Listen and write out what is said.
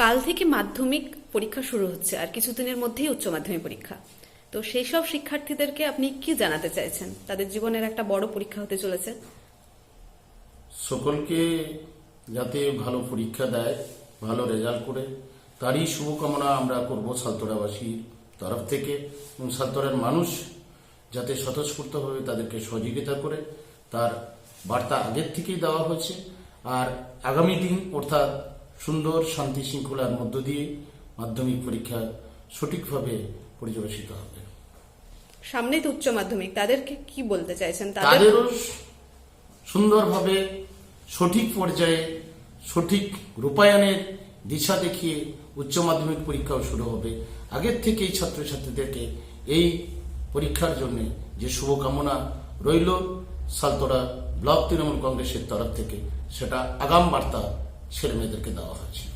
কাল থেকে মাধ্যমিক পরীক্ষা শুরু হচ্ছে আর কিছুদিনের মধ্যেই উচ্চ মাধ্যমিক পরীক্ষা। তো সেই সব শিক্ষার্থীদেরকে আপনি কি জানাতে চাইছেন? তাদের জীবনের একটা বড় পরীক্ষা হতে চলেছে। সকলকে যাতে ভালো পরীক্ষা দেয়, ভালো রেজাল্ট করে, তারই শুভকামনা আমরা করব সালতোড়াবাসীর তরফ থেকে এবং সালতোড়ার মানুষ যাতে স্বতঃস্ফূর্তভাবে তাদেরকে সহযোগিতা করে, তার বার্তা আগের থেকেই দেওয়া হয়েছে। আর আগামী দিন অর্থাৎ সুন্দর শান্তি শৃঙ্খলার মধ্য দিয়ে মাধ্যমিক পরীক্ষা সঠিকভাবে পর্যবেসিত হবে। সামনেই তো উচ্চ মাধ্যমিক তাদেরকে কি বলতে চাইছেন? তাদের তাদেরও সুন্দরভাবে সঠিক পর্যায়ে সঠিক রূপায়ণের দিশা দেখিয়ে উচ্চ মাধ্যমিক পরীক্ষাও শুরু হবে। আগের থেকেই ছাত্রছাত্রীদেরকে এই পরীক্ষার জন্য যে শুভকামনা রইল সালতোড়া ব্লক তৃণমূল কংগ্রেসের তরফ থেকে সেটা আগাম বার্তা ছেলে মেয়েদেরকে দেওয়া হয়েছে